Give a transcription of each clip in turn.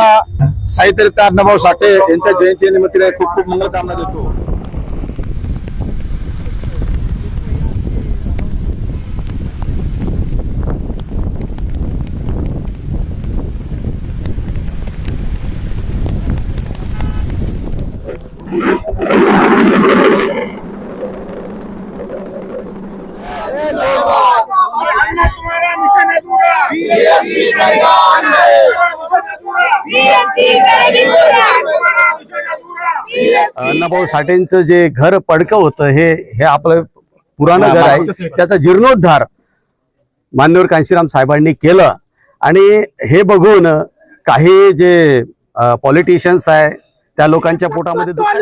सर्वांना साहित्यरत्न अण्णाभाऊ साठे यांच्या जयंती निमित्ताने खूप खूप मंगलकामना देतो अन्ना तुम्हारा मिशन अधूरा मिशन अधूरा तुम्हारा मिशन अधूरा अण्णाभाऊ साठेंचं जे घर पडकं होतं हे हे आपलं पुराणं घर आहे. त्याचा जीर्णोद्धार मान्यवर कांशीराम साहेबांनी केलं. आणि हे बघून काही जे पॉलिटिशियन्स आहे त्या लोकांच्या पोटामध्ये दुःख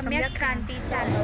सम्यक् कान्ति चानल्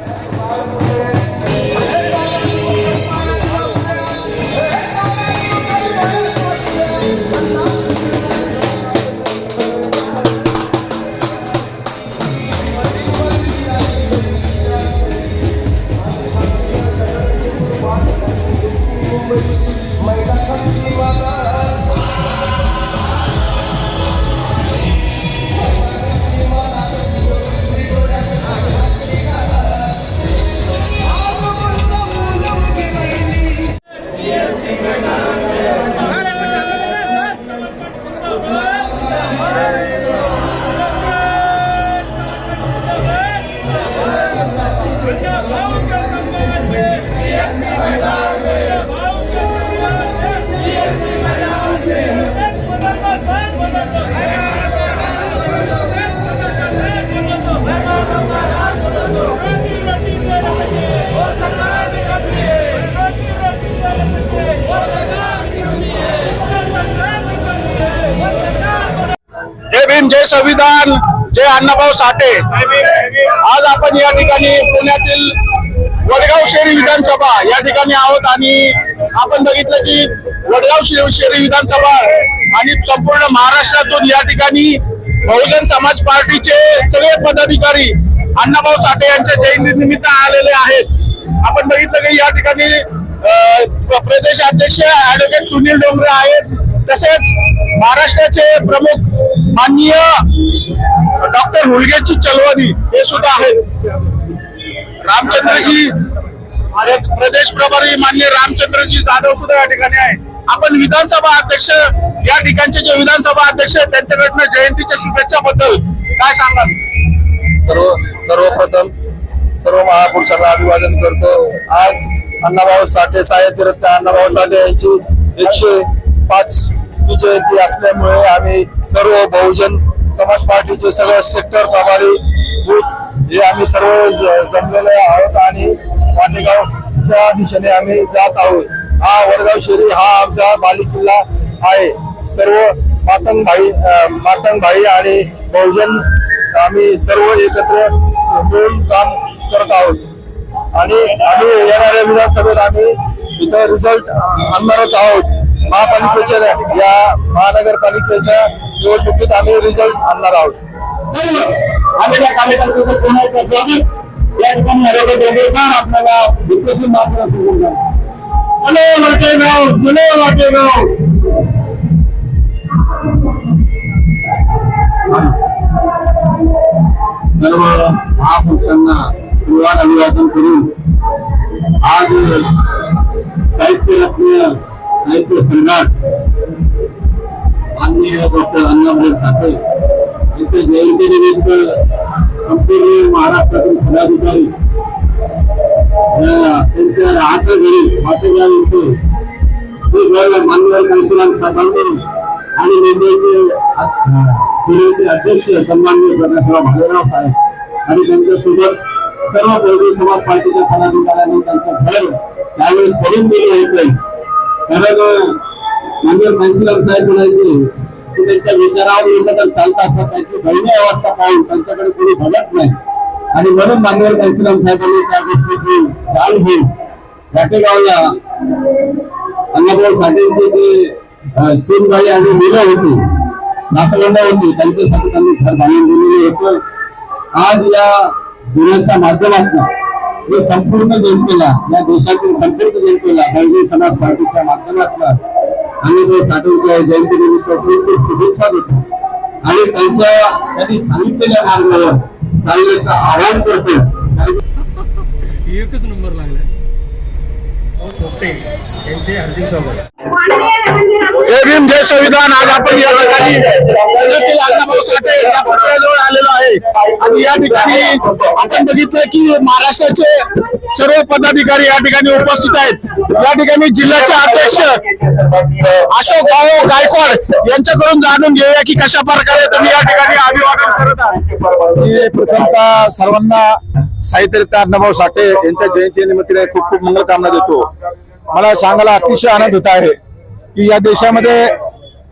संविधान जय अण्णाभाऊ साठे आज आपण या ठिकाणी पुण्यातील वडगाव शहरी विधानसभा या ठिकाणी आहोत आणि आपण बघितलं की वडगाव शहरी विधानसभा आणि संपूर्ण महाराष्ट्रातून या ठिकाणी बहुजन समाज पार्टीचे सगळे पदाधिकारी अण्णाभाऊ साठे यांच्या जयंती निमित्त आलेले आहेत. आपण बघितलं की या ठिकाणी प्रदेश अध्यक्ष ऍडव्होकेट सुनील डोंगरे आहेत. तसेच महाराष्ट्राचे प्रमुख माननीय डॉक्टर हुलगेची चलवादी हे सुद्धा आहेत. रामचंद्रजी प्रदेश प्रभारी माननीय रामचंद्रजी जाधव सुद्धा या ठिकाणी आहे आपण विधानसभा अध्यक्ष या ठिकाणचे जे विधानसभा अध्यक्ष आहेत त्यांच्याकडनं जयंतीच्या शुभेच्छा बद्दल काय सांगाल? सर्व सर्वप्रथम सर्व महापुरुषांना अभिवादन करतो. आज अण्णाभाऊ साठे साहित्यरत्न अण्णाभाऊ साठे यांची एकशे पाच जयंती असल्यामुळे आम्ही सर्व बहुजन समाज पार्टीचे सगळं सेक्टर प्रभारी बूथ हे आम्ही सर्व ज- जमलेले आहोत आणि वाटेगावच्या दिशेने आम्ही जात आहोत. हा वडगाव शेरी हा आमचा बालिकिल्ला आहे. सर्व मातंग भाई मातंग भाई आणि बहुजन आम्ही सर्व एकत्र मिळून काम करत आहोत. आणि आम्ही येणाऱ्या विधानसभेत आम्ही इथं रिझल्ट आणणारच आहोत. महापालिकेच्या या महानगरपालिकेच्या निवडणुकीत आम्ही रिझल्ट आणणार आहोत. आलेल्या कार्यकर्त्याचं पुन्हा एकदा स्वागत. या ठिकाणी हरेकर डोंगरेकर आपल्याला विकसित मार्गदर्शन करतात चलो वाटेगाव चलो वाटेगाव सर्व महापुरुषांना पूर्वान अभिवादन करून आज साहित्य रत्न साहित्य सम्राट माननीय डॉक्टर अण्णाभाऊ साखरे यांच्या जयंतीनिमित्त संपूर्ण महाराष्ट्रातील पदाधिकारी त्यांच्या राहत्या घरी वाटेगाव येथे मान्यवर कांशीराम साहेबांकडून आणि मुंबईचे पुण्याचे अध्यक्ष सन्माननीय प्रकाशराव भालेराव साहेब आणि त्यांच्यासोबत सर्व बहुजन समाज पार्टीच्या पदाधिकाऱ्यांनी त्यांचं घर त्यावेळेस पडून दिले होते. कारण मंदिर काउन्सिलर साहेब म्हणायचे की त्यांच्या विचारावर एकत्र चालतात पण त्यांची दयनीय अवस्था पाहून त्यांच्याकडे कोणी बघत नाही. आणि म्हणून मान्यवर काउन्सिलर साहेबांनी त्या गोष्टीची जाण होईल घाटेगावला अण्णाभाऊ साठेंचे जे अं, सूनबाई आणि मुलं होती नातवंड होती त्यांच्यासाठी त्यांनी घर बांधून दिलेले होतं. आज या गुन्ह्याच्या माध्यमातून हे संपूर्ण जनतेला या देशातील संपूर्ण जनतेला बहुजन समाज पार्टीच्या माध्यमातून अण्णाभाऊ साठेंच्या जयंतीनिमित्त खूप खूप शुभेच्छा देतो. आणि त्यांच्या त्यांनी सांगितलेल्या मार्गावर चालण्याचं आवाहन करतो. आणि जय भीम जय संविधान आज आपण या ठिकाणी आणि या ठिकाणी आपण बघितलं की महाराष्ट्राचे सर्व पदाधिकारी या ठिकाणी उपस्थित आहेत. या ठिकाणी जिल्ह्याचे अध्यक्ष अशोक भाऊ गायकवाड यांच्याकडून जाणून घेऊया की कशा प्रकारे तुम्ही या ठिकाणी अभिवादन करत आहात. प्रथमतः सर्वांना साहित्यरत्न अण्णाभाऊ साठे यांच्या जयंतीनिमित्ताने खूप खूप मंगलकामना देतो. मला सांगायला अतिशय आनंद होत आहे की या देशामध्ये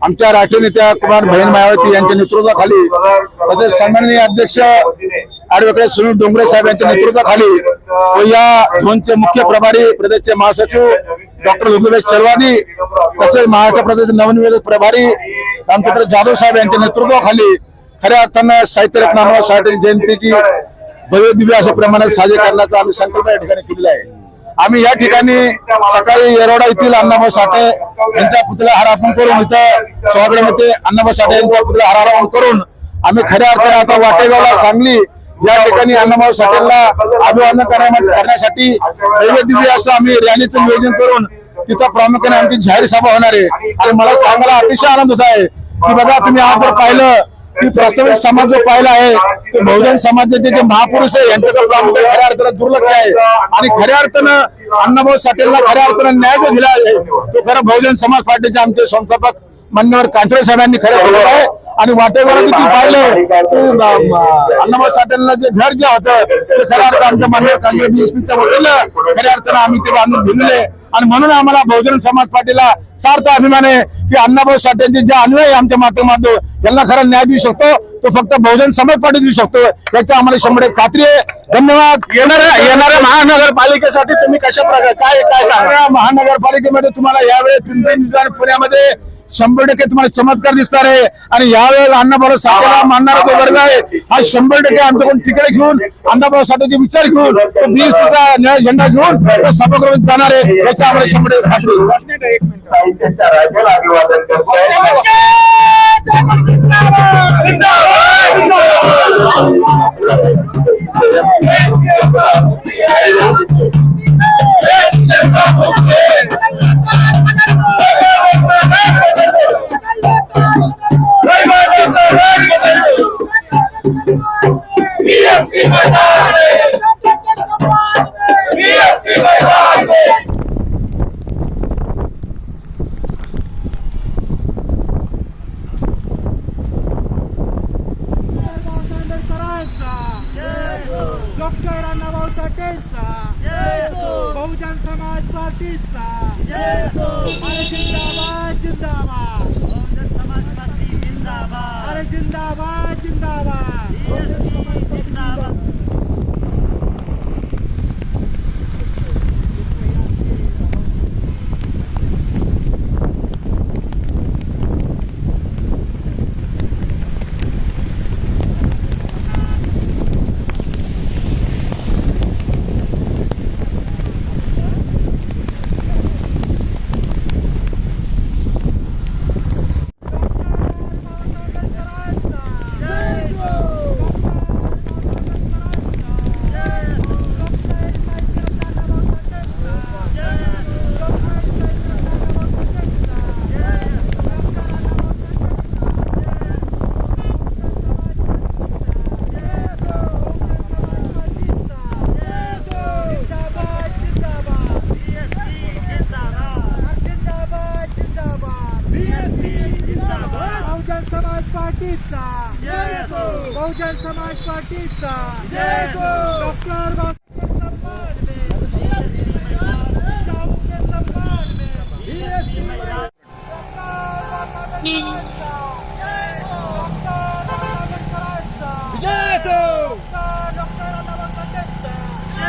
आमच्या राष्ट्रीय नेत्या कुमार बहीण मायावती यांच्या नेतृत्वाखाली तसेच सन्माननीय अध्यक्ष ऍडव्होकेट सुनील डोंगरे साहेब यांच्या नेतृत्वाखाली व या झोनचे मुख्य प्रभारी प्रदेशचे महासचिव डॉक्टर रुग्णवेश चलवादी तसेच महाराष्ट्र प्रदेशचे नवनिवेदक प्रभारी रामचंद्र जाधव साहेब यांच्या नेतृत्वाखाली खऱ्या अर्थानं साहित्यरत्नसाठी साठे जयंतीची भव्य दिव्य अशा प्रमाणात साजरी करण्याचा आम्ही संकल्प या ठिकाणी केलेला आहे. आम्ही या ठिकाणी सकाळी येरोडा येथील अण्णाभाऊ साठे यांचा पुतळा हारापण करून इथं सोहागडमध्ये अण्णाभाऊ साठे यांचा पुतळा हार करून आम्ही खऱ्या अर्थाने आता वाटेगावला सांगली या ठिकाणी अण्णाभाऊ साठेला अभिवादन करण्यासाठी दिली असं आम्ही रॅलीचं नियोजन करून तिथं प्रामुख्याने आमची जाहीर सभा होणार आहे. आणि मला सांगायला अतिशय आनंद होत आहे की बघा तुम्ही आज जर पाहिलं की प्रस्तावित समाज जो पाहिला आहे तो बहुजन समाजाचे जे महापुरुष आहे यांच्याकडे प्रामुख्याने खऱ्या अर्थानं दुर्लक्ष आहे. आणि खऱ्या अर्थानं अण्णाभाऊ साठेंना खऱ्या अर्थानं न्याय जो दिला आहे तो खरं बहुजन समाज पार्टीचे आमचे संस्थापक मान्यवर कांतरे साहेबांनी खरं बोलत आहे. आणि वाटेवर तुम्ही पाहिलं की अण्णाभाऊ साठेंना जे घर जे होतं ते खऱ्या अर्थानं आमच्या मान्यवर कांतरे बीएसपीच्या वतीनं खऱ्या अर्थानं आम्ही ते बांधून दिलेले आणि म्हणून आम्हाला बहुजन समाज पार्टीला सार्थ अभिमान आहे की अण्णाभाऊ साठेंचे जे अन्वय आहे आमच्या माध्यमातून यांना खरा न्याय देऊ शकतो. तो फक्त बहुजन समाज पार्टी देऊ शकतो. याची आम्हाला शंभर एक खात्री आहे. धन्यवाद. येणाऱ्या येणाऱ्या महानगरपालिकेसाठी तुम्ही कशा प्रकारे काय काय सांगा? महानगरपालिकेमध्ये तुम्हाला यावेळेस पिंपरी पुण्यामध्ये शंभर टक्के तुम्हाला चमत्कार दिसणार आहे. आणि यावेळेला अण्णाभाऊ साठेला मानणारा जो वर्ग आहे हा शंभर टक्के आमच्याकडून तिकडे घेऊन अण्णाभाऊ साठेचे विचार घेऊन तो बीएसपीचा न्याय झेंडा घेऊन तो सभागृहात जाणार आहे. याची आम्हाला शंभर टक्के खात्री आहे. साहित्याच्या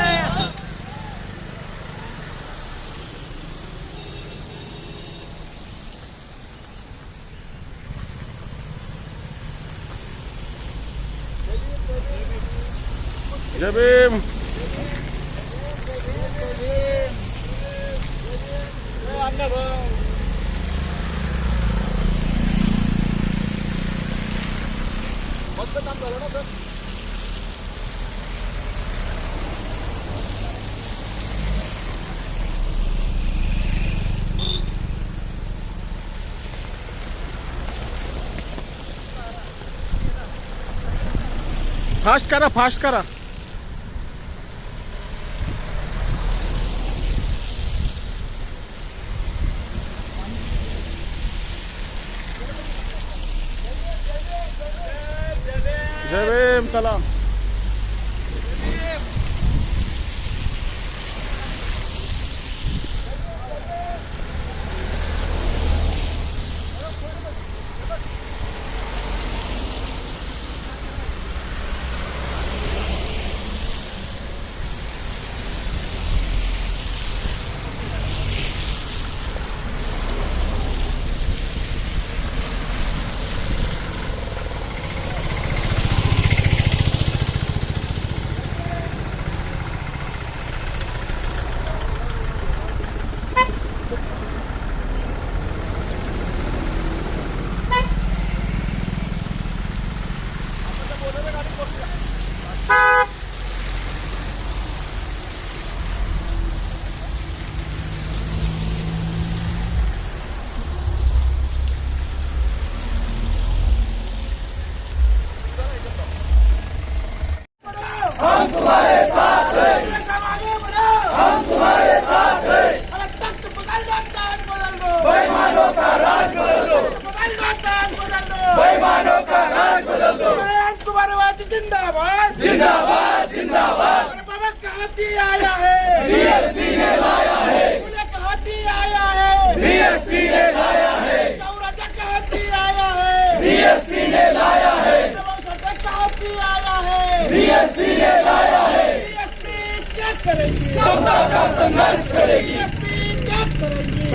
Dạ, Jabim. करा फास्ट करा जय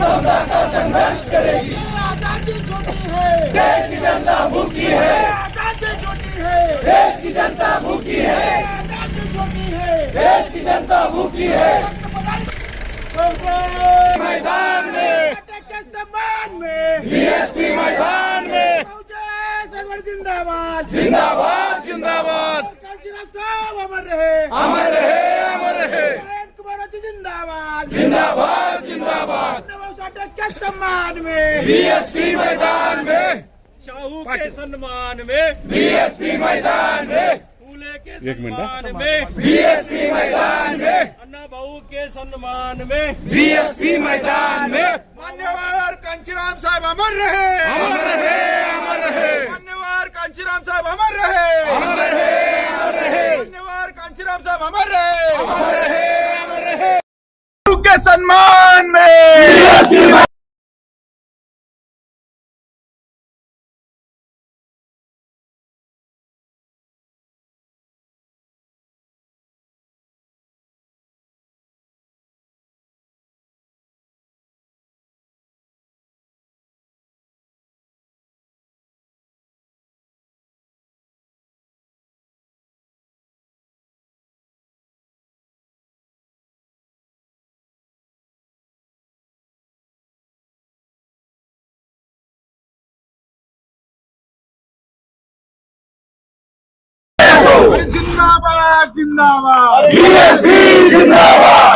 समता का संघर्ष करेगी। आज़ादी छोटी है। देश की जनता भूखी है। आज़ादी छोटी है। देश की जनता भूखी है। आज़ादी छोटी है। देश की जनता भूखी है। मैदान में। के सम्मान में। बीएसपी मैदान में। जिंदाबाद। जिंदाबाद जिंदाबाद। अमर रहे। अमर रहे अमर रहे। जिंदाबाद। जिंदाबाद जिंदाबाद। के सम्मान में। बीएसपी मैदान में। चाहू के सम्मान में। बीएसपी मैदान में। फूले के सम्मान में। बीएसपी मैदान में। अन्ना भाऊ के सम्मान में। बीएसपी मैदान में। मान्यवर कांशीराम साहब अमर रहे। अमर रहे अमर रहे। मान्यवर कांशीराम साहब अमर रहे। अमर रहे अमर रहे। मान्यवर कांशीराम साहब अमर रहे। अमर रहे अमर रहे। के सम्मान में। जिंदाबाद जिंदाबाद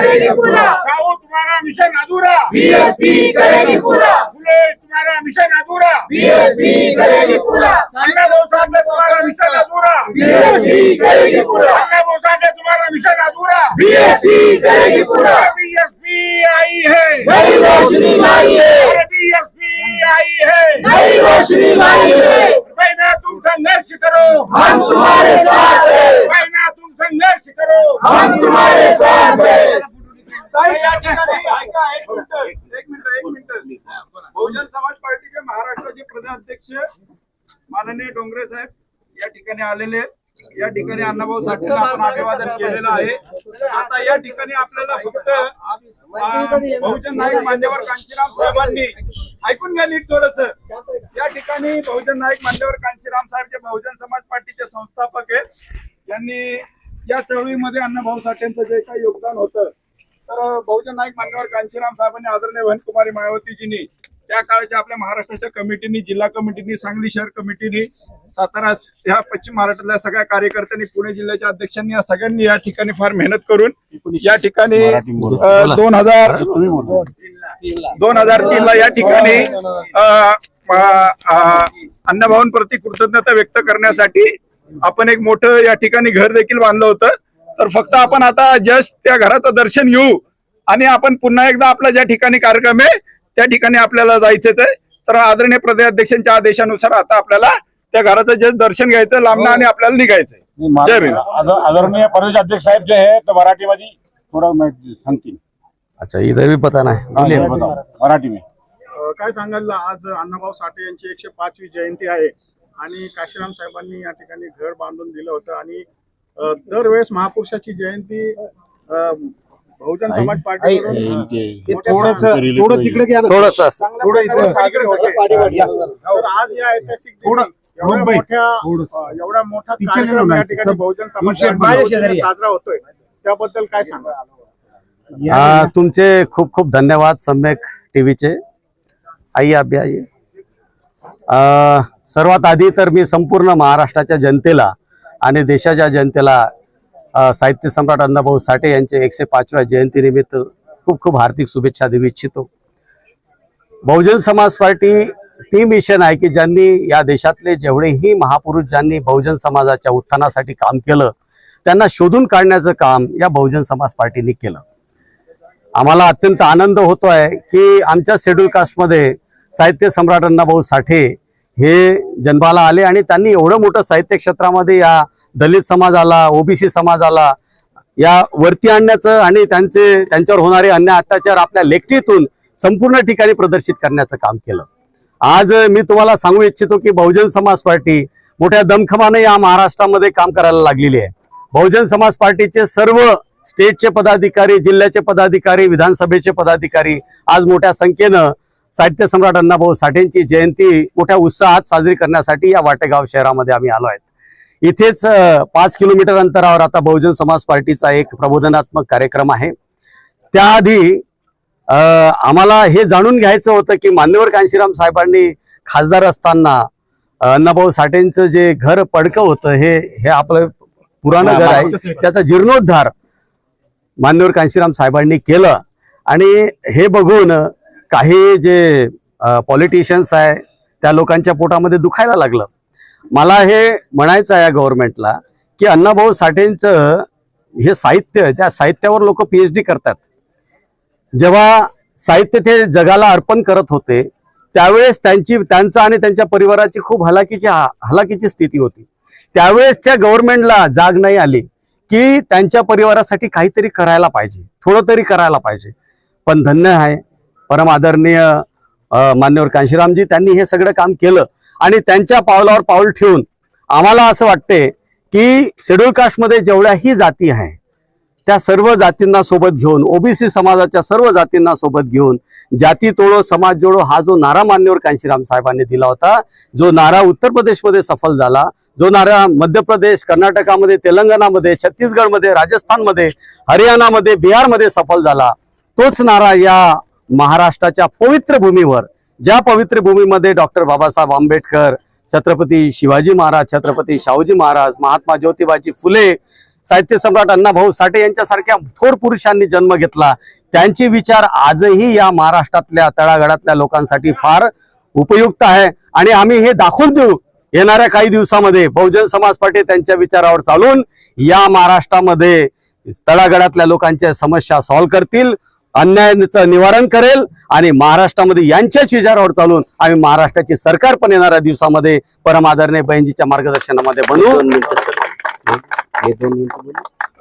करेगी पूरा। साहू तुम्हारा मिशन अधूरा। बीएसपी करेगी पूरा। फुले तुम्हारा मिशन अधूरा। बीएसपी करेगी पूरा। अन्ना साहब तुम्हारा मिशन अधूरा। बीएसपी करेगी पूरा। अन्ना साहब तुम्हारा मिशन अधूरा। बीएसपी करेगी पूरा। बीएसपी आई है। नई रोशनी लाई है। बीएसपी आई है। नई रोशनी लाई है। बहना तुम संघर्ष करो। हम तुम्हारे साथ हैं। बहना तुम संघर्ष करो। हम तुम्हारे साथ हैं। बहुजन समाज पार्टीचे महाराष्ट्राचे प्रदेशाध्यक्ष माननीय डोंगरे साहेब या ठिकाणी आलेले. या ठिकाणी अण्णाभाऊ साठेंना आपण अभिवादन केलेलं आहे. आता या ठिकाणी आपल्याला फक्त बहुजन नाईक मान्यवर कांशीराम साहेबांनी ऐकून घ्या नीट थोडस. या ठिकाणी बहुजन नाईक मान्यवर कांशीराम साहेब जे बहुजन समाज पार्टीचे संस्थापक आहेत यांनी या चळवळीमध्ये अण्णाभाऊ साठेंचं जे काही योगदान होतं तर बहुजन नाईक मान्यवर कांशीराम साहेबांनी आदरणीय वनकुमारी मायावतीजींनी त्या काळच्या आपल्या महाराष्ट्राच्या कमिटीनी जिल्हा कमिटीनी सांगली शहर कमिटीनी सातारा ह्या पश्चिम महाराष्ट्रातल्या सगळ्या कार्यकर्त्यांनी पुणे जिल्ह्याच्या अध्यक्षांनी या सगळ्यांनी या ठिकाणी फार मेहनत करून या ठिकाणी दोन हजार दोन हजार तीन ला या ठिकाणी अण्णाभाऊंप्रती कृतज्ञता व्यक्त करण्यासाठी आपण एक मोठं या ठिकाणी घर देखील बांधलं होतं. तर फक्त आपण आता जस्ट त्या घराचं दर्शन घेऊ. आणि आपण पुन्हा एकदा आपला ज्या ठिकाणी कार्यक्रम आहे त्या ठिकाणी आपल्याला जायचंच आहे. तर आदरणीय प्रदेशाध्यक्षांच्या आदेशानुसार आता आपल्याला त्या घराचं जस्ट दर्शन घ्यायचं लांबणं आणि आपल्याला निघायचंय. जय भीम. आदरणीय प्रदेश अध्यक्ष साहेब जे आहे ते मराठीमध्ये थोडं माहिती सांगतील. अच्छा इधर भी पता नाही. मराठी में काय सांगाल आज अण्णाभाऊ साठे यांची एकशे पाचवी जयंती आहे. आणि काशीराम साहेबांनी या ठिकाणी घर बांधून दिलं होतं. आणि दरवेळेस महापुरुषाची जयंती बहुजन समाज पार्टीकडून थोडस थोडं तिकडे ना. थोडस थोडं आज या ऐतिहासिक एवढ्या. मोठ्या एवढा मोठा कार्यक्रम या ठिकाणी बहुजन समाज साजरा होतोय. त्याबद्दल काय सांगा? आ, तुमचे खूप खूप धन्यवाद सम्यक टीव्हीचे. आइए आप भी आइए. आ, सर्वात आधी तर मी संपूर्ण महाराष्ट्राच्या जनतेला आणि देशाच्या जनतेला साहित्य सम्राट अण्णाभाऊ साठे यांचे एकशे पाचव्या जयंतीनिमित्त खूप खूप हार्दिक शुभेच्छा देऊ इच्छितो. बहुजन समाज पार्टी ती मिशन आहे की ज्यांनी या देशातले जेवढेही महापुरुष ज्यांनी बहुजन समाजाच्या उत्थानासाठी काम केलं त्यांना शोधून काढण्याचं काम या बहुजन समाज पार्टीने केलं. आम्हाला अत्यंत आनंद होतो आहे की आमच्या शेड्यूल कास्टमध्ये साहित्य सम्राट अण्णाभाऊ साठे हे जन्माला आले आणि त्यांनी एवढं मोठं साहित्य क्षेत्रामध्ये या दलित समाजाला ओबीसी समाजाला या वरती आणण्याचं आणि त्यांचे त्यांच्यावर होणारे अन्याय अत्याचार आपल्या लेखणीतून संपूर्ण ठिकाणी प्रदर्शित करण्याचं काम केलं. आज मी तुम्हाला सांगू इच्छितो की बहुजन समाज पार्टी मोठ्या दमखमाने या महाराष्ट्रामध्ये काम करायला लागलेली आहे. बहुजन समाज पार्टीचे सर्व स्टेटचे पदाधिकारी जिल्ह्याचे पदाधिकारी विधानसभेचे पदाधिकारी आज मोठ्या संख्येनं साहित्य सम्राट अण्णाभाऊ साठेंची जयंती मोठ्या उत्साहात साजरी करण्यासाठी या वाटेगाव शहरामध्ये आम्ही आलो आहेत. इथेच पाच किलोमीटर अंतरावर आता बहुजन समाज पार्टीचा एक प्रबोधनात्मक कार्यक्रम आहे. त्याआधी आम्हाला हे जाणून घ्यायचं होतं की मान्यवर कांशीराम साहेबांनी खासदार असताना अण्णाभाऊ साठेंचं जे घर पडकं होतं हे हे आपलं पुराणं घर आहे. त्याचा जीर्णोद्धार मान्यवर कांशीराम साहेबांनी केलं. आणि हे बघून काही जे पॉलिटिशियन्स आहे त्या लोकांच्या पोटामध्ये दुखायला लागलं. मला हे म्हणायचं आहे या गव्हर्नमेंटला की अण्णाभाऊ साठेंचं हे साहित्य त्या साहित्यावर लोक पी एच डी करतात. जेव्हा साहित्य ते जगाला अर्पण करत होते त्यावेळेस त्यांची त्यांचा आणि त्यांच्या परिवाराची खूप हलाखीची हलाखीची स्थिती होती. त्यावेळेसच्या गव्हर्नमेंटला जाग नाही आली की त्यांच्या परिवारासाठी काहीतरी करायला पाहिजे थोडं तरी करायला पाहिजे. पण धन्य आहे परम आदरणीय मान्यवर कांशीरामजी त्यांनी हे सगळं काम केलं आणि त्यांच्या पावलावर पाऊल ठेवून आम्हाला असं वाटते की शेड्यूल कास्टमध्ये जेवढ्याही जाती आहे त्या सर्व जातींना सोबत घेऊन ओबीसी समाजाच्या सर्व जातींना सोबत घेऊन जाती तोडो समाज जोडो हा जो नारा मान्यवर कांशीराम साहेबांनी दिला होता जो नारा उत्तर प्रदेशमध्ये सफल झाला जो नारा मध्य प्रदेश कर्नाटकामध्ये तेलंगणामध्ये छत्तीसगडमध्ये राजस्थानमध्ये हरियाणामध्ये बिहारमध्ये सफल झाला तोच नारा या महाराष्ट्राच्या पवित्र भूमीवर ज्या पवित्र भूमीमध्ये डॉक्टर बाबासाहेब आंबेडकर छत्रपती शिवाजी महाराज छत्रपती शाहूजी महाराज महात्मा ज्योतिबाजी फुले साहित्य सम्राट अण्णाभाऊ साठे यांच्यासारख्या थोर पुरुषांनी जन्म घेतला त्यांचे विचार आजही या महाराष्ट्रातल्या तळागाळातल्या लोकांसाठी फार उपयुक्त आहे. आणि आम्ही हे दाखवून देऊ येणाऱ्या काही दिवसामध्ये बहुजन समाज पार्टी त्यांच्या विचारावर चालून या महाराष्ट्रामध्ये तळागाळातल्या लोकांच्या समस्या सॉल्व्ह करतील. अन्यायाचं निवारण करेल आणि महाराष्ट्रामध्ये यांच्याच विचारावर चालून आम्ही महाराष्ट्राची सरकार पण येणाऱ्या दिवसामध्ये परम आदरणीय बहिणजीच्या मार्गदर्शनामध्ये बनवू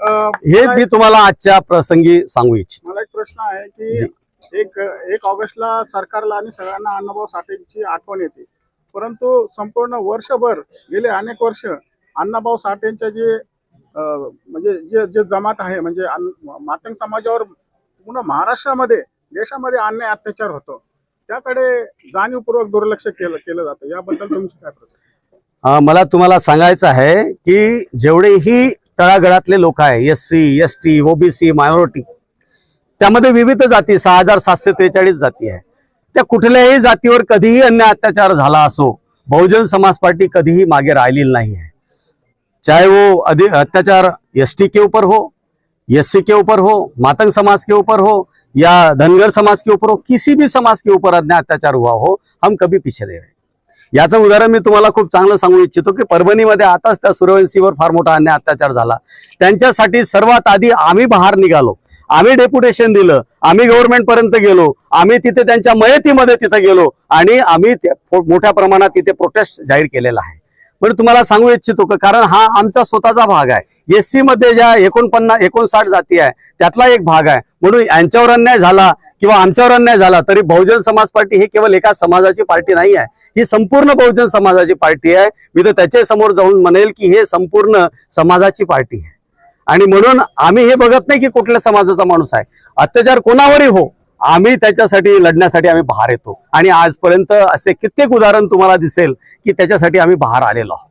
अं, हे मी तुम्हाला आजच्या प्रसंगी सांगू इच्छितो. मला एक प्रश्न आहे की एक एक ऑगस्टला सरकारला आणि सगळ्यांना अण्णाभाऊ साठेंची आठवण येते. परंतु संपूर्ण वर्षभर गेले अनेक वर्ष अण्णाभाऊ साठेंच्या जे म्हणजे जे जे जमात आहे म्हणजे मातंग समाजावर पूर्ण महाराष्ट्रामध्ये देशामध्ये अन्याय अत्याचार होतो. त्याकडे जाणीवपूर्वक दुर्लक्ष केलं केलं जातं. याबद्दल तुमची काय प्रश्न मला तुम्हाला सांगायचं आहे की जेवढेही तळागळातले लोक आहे S C S T OBC minority त्यामध्ये विविध जाती सहा हजार सातशे त्रेचाळीस जाती आहे. त्या कुठल्याही जातीवर कधीही अन्याय अत्याचार झाला असो बहुजन समाज पार्टी कधीही मागे राहिलेली नाही आहे. चाहे वो अधि अत्याचार एस टी के ऊपर हो एससी के ऊपर हो मातंग समाज के ऊपर हो या धनगर समाज के ऊपर हो किसी भी समाज के ऊपर अन्याय अत्याचार हुआ हो हम कभी पीछे नहीं रहे. याचं उदाहरण मी तुम्हाला खूप चांगलं सांगू इच्छितो की परभणीमध्ये आताच त्या सूर्यवंशीवर फार मोठा अन्याय अत्याचार झाला. त्यांच्यासाठी सर्वात आधी आम्ही बाहेर निघालो. आम्ही डेप्युटेशन दिलं आम्ही गव्हर्नमेंट पर्यंत गेलो आम्ही तिथे त्यांच्या मयतीमध्ये तिथे गेलो आणि आम्ही मोठ्या प्रमाणात तिथे प्रोटेस्ट जाहीर केलेला आहे. पण तुम्हाला सांगू इच्छितो कारण हा आमचा स्वतःचा भाग आहे. एस सी मध्ये ज्या एकोणपन्नास एकोणसाठ जाती आहे त्यातला एक भाग आहे. म्हणून यांच्यावर अन्याय झाला किंवा आमच्यावर अन्याय झाला तरी बहुजन समाज पार्टी ही केवळ एका समाजाची पार्टी नाही आहे. ही संपूर्ण बहुजन समाजाची पार्टी आहे. मी तर त्याच्यासमोर जाऊन म्हणेल की हे संपूर्ण समाजाची पार्टी आहे. आणि म्हणून आम्ही हे बघत नाही की कुठल्या समाजाचा माणूस आहे. अत्याचार कोणावरही हो आम्ही त्याच्यासाठी लढण्यासाठी आम्ही बाहेर येतो. आणि आजपर्यंत असे कित्येक उदाहरण तुम्हाला दिसेल की त्याच्यासाठी आम्ही बाहेर आलेलो आहोत.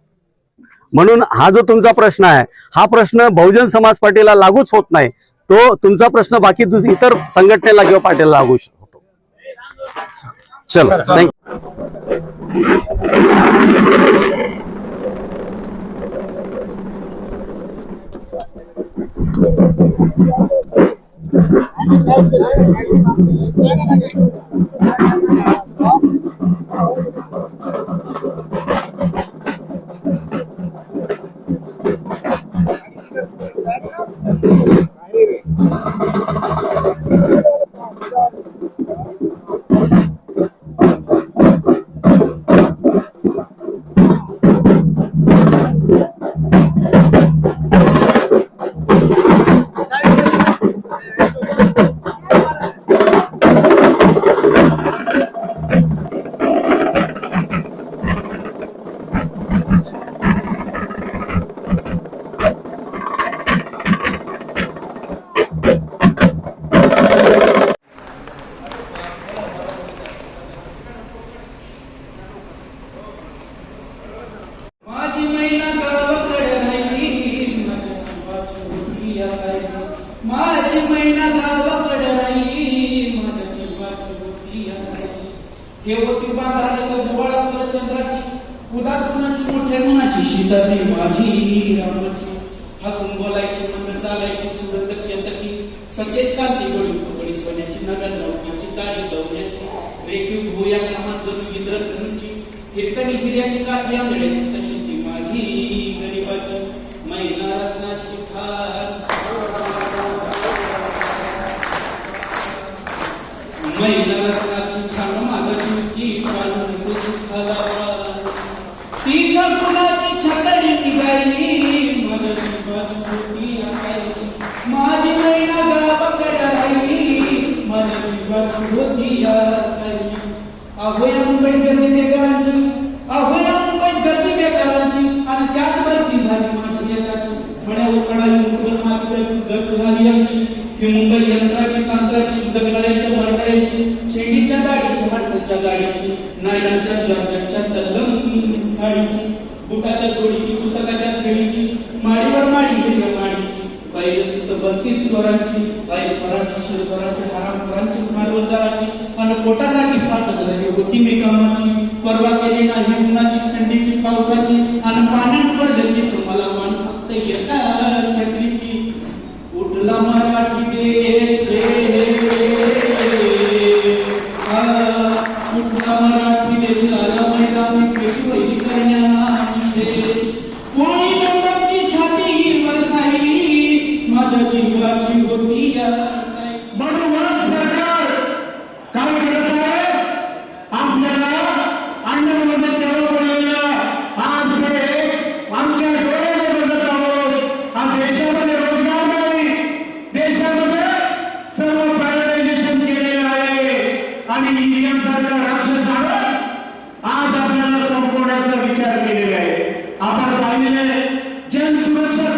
म्हणून हा जो तुमचा प्रश्न आहे हा प्रश्न बहुजन समाज पार्टीला लागूच होत नाही. तो तुमचा प्रश्न बाकी इतर संघटनेला किंवा पार्टीला लागू होतो. चलो थँक्यू माझी सतेज कांती गोळी पुतळी सोन्याची नगर नवकीची ताळी दवण्याची रेखीव भूया कामात जणू इंद्रधनुची हिरकणी हिऱ्याची काठी आंधळ्याची तशी मुंबईत गर्दी बेकारांची अहो या मुंबईत गर्दी बेकारांची आणि त्यात भरती झाली माझी एकाची. मड्यावर कडाली मुठवर माती गत झाली आमची. ही मुंबई यंत्राची तांत्राची जगणाऱ्यांच्या मरणाऱ्यांची शेंडीच्या गाडीची माणसाच्या गाडीची नायलांच्या जॉर्जटच्या तल्लम साडीची बुटाच्या जोडीची पुस्तकाच्या खेळीची माडीवर माडी घेऊन पाहिजे तर बत्तीस चोरांची काही घरांची शिरचोरांची हरामखोरांची भांडवलदाराची आणि पोटासाठी पाठ धरली होती मी कामाची. परवा केली नाही उन्हाची थंडीची पावसाची आणि पाण्यावर गेली मला मान फक्त एका छत्रीची कुठला मराठी देश इंडियन आज आपल्याला संपवण्याचा विचार केलेला आहे. आपण आहे जन सुरक्षा